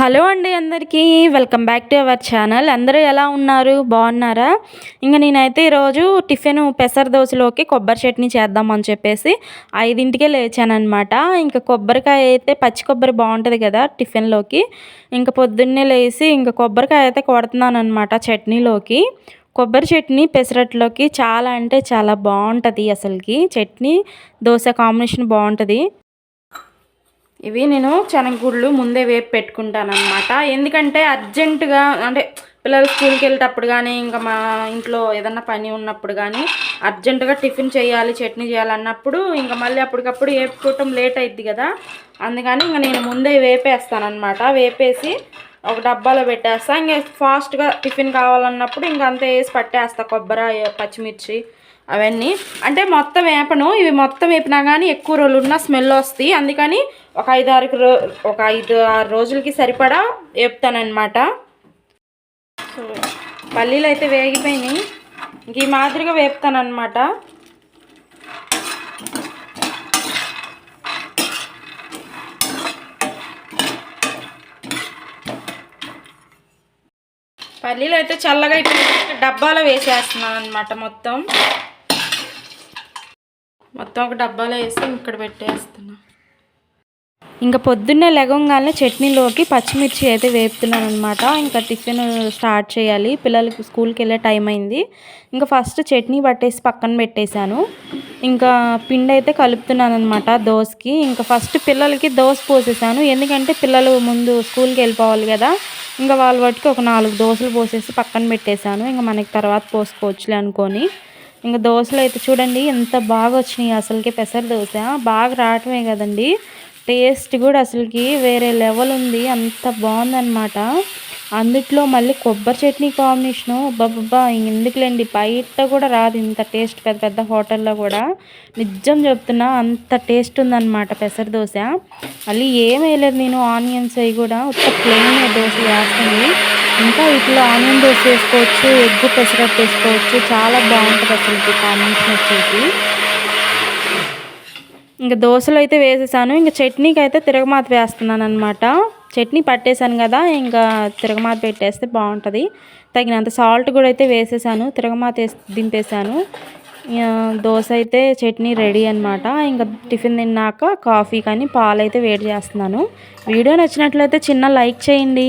Hello అండి అందరికీ. Welcome back to our channel. అందరూ ఎలా ఉన్నారు? బాగున్నారా? ఇంకా నేనైతే ఈరోజు టిఫిన్ పెసర దోశలోకి కొబ్బరి చట్నీ చేద్దామని చెప్పేసి ఐదింటికే లేచానమాట ఇంకా కొబ్బరికాయ అయితే పచ్చి కొబ్బరి బాగుంటుంది కదా టిఫిన్లోకి. ఇంకా పొద్దున్నే లేచి ఇంకా కొబ్బరికాయ అయితే కొడుతున్నాను అనమాట చట్నీలోకి. కొబ్బరి చట్నీ పెసరట్లోకి చాలా అంటే చాలా బాగుంటుంది అసలుకి. చట్నీ దోశ కాంబినేషన్ బాగుంటుంది. ఇవి నేను గుడ్లు ముందే వేపు పెట్టుకుంటాను అనమాట ఎందుకంటే అర్జెంటుగా అంటే పిల్లలు స్కూల్కి వెళ్ళేటప్పుడు కానీ ఇంకా మా ఇంట్లో ఏదన్నా పని ఉన్నప్పుడు కానీ అర్జెంటుగా టిఫిన్ చేయాలి చట్నీ చేయాలన్నప్పుడు ఇంకా మళ్ళీ అప్పటికప్పుడు వేపుకోవటం లేట్ అయింది కదా. అందుకని ఇంకా నేను ముందే వేపేస్తానమాట వేపేసి ఒక డబ్బాలో పెట్టేస్తా. ఇంకా ఫాస్ట్గా టిఫిన్ కావాలన్నప్పుడు ఇంకా అంతే వేసి పట్టేస్తా. కొబ్బరి పచ్చిమిర్చి అవన్నీ. అంటే మొత్తం వేపను ఇవి మొత్తం వేపినా కానీ ఎక్కువ రోజులు ఉన్న స్మెల్ వస్తాయి. అందుకని ఒక ఐదు ఆరు రో ఒక ఐదు ఆరు రోజులకి సరిపడా వేపుతానమాట సో పల్లీలు అయితే వేగిపోయినాయి. ఇంక ఈ మాదిరిగా వేపుతానమాట పల్లీలు అయితే చల్లగా అయిపోయి డబ్బాలో వేసేస్తున్నాను అనమాట మొత్తం. మొత్తం ఒక డబ్బాలో వేసి ఇక్కడ పెట్టేస్తున్నా. ఇంకా పొద్దున్నే లెగంగానే చట్నీలోకి పచ్చిమిర్చి అయితే వేపుతున్నాను అనమాట ఇంకా టిఫిన్ స్టార్ట్ చేయాలి. పిల్లలకి స్కూల్కి వెళ్ళే టైం అయింది. ఇంకా ఫస్ట్ చట్నీ పట్టేసి పక్కన పెట్టేశాను. ఇంకా పిండి అయితే కలుపుతున్నాను అనమాట దోశకి. ఇంకా ఫస్ట్ పిల్లలకి దోశ పోసేసాను ఎందుకంటే పిల్లలు ముందు స్కూల్కి వెళ్ళిపోవాలి కదా. ఇంకా వాళ్ళ వాటికి ఒక నాలుగు దోశలు పోసేసి పక్కన పెట్టేశాను. ఇంకా మనకి తర్వాత పోసుకోవచ్చులే అనుకొని. ఇంకా దోశలు అయితే చూడండి ఎంత బాగా వచ్చినాయి. అసలుకి పెసర దోశ బాగా రావటమే కదండి. టేస్ట్ కూడా అసలుకి వేరే లెవెల్ ఉంది అంత బాగుందనమాట అందుట్లో మళ్ళీ కొబ్బరి చట్నీ కాంబినేషను బాబా ఎందుకులేండి? బయట కూడా రాదు ఇంత టేస్ట్ పెద్ద పెద్ద హోటల్లో కూడా. నిజం చెప్తున్నా అంత టేస్ట్ ఉందన్నమాట పెసర దోశ. మళ్ళీ ఏం వేయలేదు నేను ఆనియన్స్ అవి కూడా. ఒక ప్లెయిన్ దోశ వేస్తుంది. ఇంకా ఇట్లా ఆనియన్ దోశ వేసుకోవచ్చు ఎగ్ పెసరట్టు వేసుకోవచ్చు. చాలా బాగుంటుంది అసలు కాంబినేషన్ వచ్చేసి. ఇంకా దోశలు అయితే వేసేసాను. ఇంకా చట్నీకి అయితే తిరగమాత వేస్తున్నాను అనమాట చట్నీ పట్టేశాను కదా ఇంకా తిరగమాత పెట్టేస్తే బాగుంటుంది. తగినంత సాల్ట్ కూడా అయితే వేసేసాను తిరగమాత వేసి దింపేశాను. దోశ అయితే చట్నీ రెడీ అనమాట ఇంకా టిఫిన్ తిన్నాక కాఫీ కానీ పాలు అయితే వేడి చేస్తున్నాను. వీడియో నచ్చినట్లయితే చిన్న లైక్ చేయండి.